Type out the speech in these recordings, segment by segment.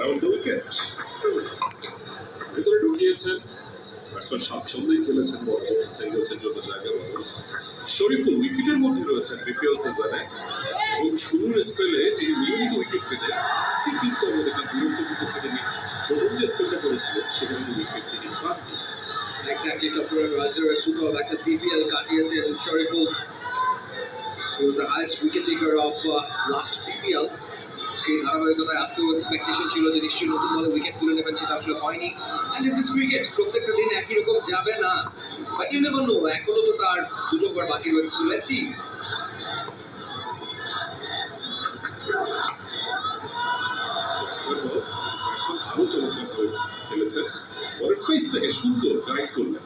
Around the wicket ভেতরে ঢুকিয়েছেন batsman স্বাচ্ছন্দ্যেই খেলেছেন বল সিঙ্গলসের জন্য জায়গা শরীফুল উইকেটের মধ্যে রয়েছেন বিপিএল সিজনে এবং শুরুর স্পেলে তিনি নিয়মিত উইকেট পেতেন আজকে কিন্তু আমাদের একটা গুরুত্বপূর্ণ তিনি প্রথম যে স্পেলটা করেছিলেন, সেখানে উইকেট তিনি পাননি এক্স্যাক্টলি চট্টগ্রাম রাইজার্স সুপার একটা বিপিএল কাটিয়েছেন Shoriful. He was the highest wicket taker of uh. সেই ধারাবাহিকতায় আজকেও এক্সপেকটেশন ছিল যে নিশ্চয়ই নতুন দলে উইকেট তুলে নেবেন, সেটা আসলে হয়নি। অ্যান্ড দিস ইজ ক্রিকেট প্রত্যেকটা দিন একই রকম যাবে না। বাট ইউ নো এখনও তো তার দুটো ওভার বাকি রয়েছে। বল ব্যাটসম্যান আরও চমৎকার করে খেলেছেন পরের পেসটাকে সুন্দর গাইড করলেন।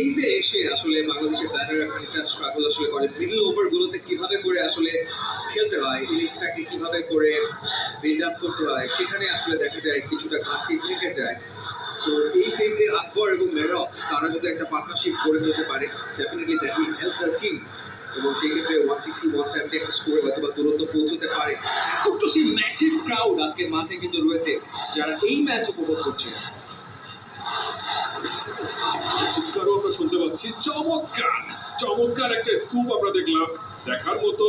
এই ফেজে এসে আসলে বাংলাদেশের খানিকটা স্ট্রাগল আসলে করে মিডল ওভারগুলোতে কীভাবে করে আসলে খেলতে হয় ইনিংসটাকে কীভাবে করে বিল্ড আপ করতে হয়, সেখানে আসলে দেখা যায় কিছুটা ঘাটতি থেকে যায়। সো এই ফেজে আকবর এবং মেরব তারা যদি একটা পার্টনারশিপ করে তুলতে পারে definitely that will help the team এবং সেই ক্ষেত্রে ওয়ান সিক্সটি ওয়ান সেভেন্টি একটা স্কোরে হয়তো বা দূরত্ব পৌঁছতে পারে। খুব তো সেই ম্যাসিভ ক্রাউড আজকের মাঠে কিন্তু রয়েছে, যারা এই ম্যাচ উপভোগ করছে। চিৎকারও আমরা শুনতে পাচ্ছি। চমৎকার! চমৎকার একটা স্কুপ আমরা দেখলাম। দেখার মতো।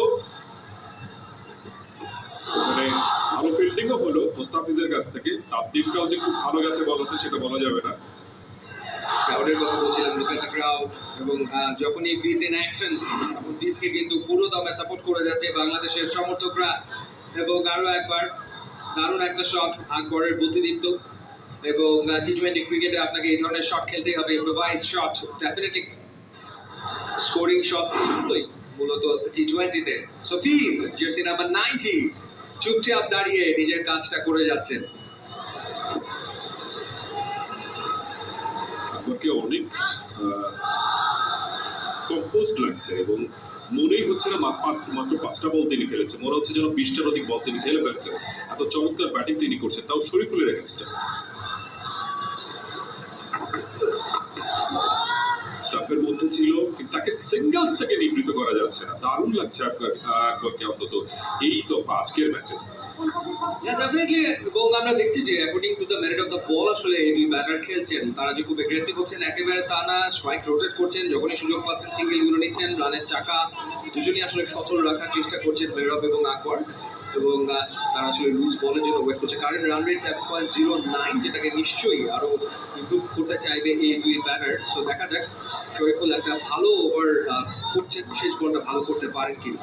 ওখানে ভালো ফিল্ডিংও হলো মোস্তাফিজের কাছ থেকে। যে খুব ভালো গেছে সেটা বলা যাবে না। ক্রাউডের কথা বলছিলাম এবং যখনই বিজ ইন অ্যাকশন তখন কিন্তু পুরো দমে সাপোর্ট করে যাচ্ছে বাংলাদেশের সমর্থকরা। এবং আরও একবার দারুণ একটা শট আকবরের বুদ্ধিদীপ্ত। এবং টি টোয়েন্টি ক্রিকেটে আপনাকে এই ধরনের শট খেলতেই হবে improvise shot definitely scoring shot মূলত টি টোয়েন্টিতে so Fizz jersey number ninety চুপচাপ দাঁড়িয়ে নিজের কাজটা করে যাচ্ছেন। আকবরকে অনেক কম্পোস্ট লাগছে এবং মনেই হচ্ছে না মাত্র পাঁচটা বল তিনি খেলেছেন। মনে হচ্ছে যেন বিশটার অধিক বল তিনি খেলে ফেলছেন। এত চমৎকার ব্যাটিং তিনি করছেন। তাও শরীফুলের এগেনস্টে মধ্যে ছিল তাকে সিঙ্গলস থেকে নিবৃত করা যাচ্ছে না। দারুণ লাগছে আকবরকে অন্তত। এই তো আজকের ম্যাচে আমরা দেখছি যে according to the merit of the ball আসলে এই দুই ব্যাটার খেলছেন। তারা যে খুব এগ্রেসিভ হচ্ছেন, একেবারে তা না। স্ট্রাইক রোটেট করছেন, যখনই সুযোগ পাচ্ছেন সিঙ্গেলগুলো নিচ্ছেন রানের চাকা, দুজনই আসলে সচল রাখার চেষ্টা করছেন মেরব এবং আকবর এবং তারা আসলে লুজ বলের জন্য ওয়েট করছে। Current run rate seven point zero nine যেটাকে নিশ্চয়ই আরও ইমপ্রুভ করতে চাইবে এই দুই ব্যাটার সো দেখা যাক শরীফুল একটা ভালো ওভার করছে শেষ বলটা ভালো করতে পারেন কিনা।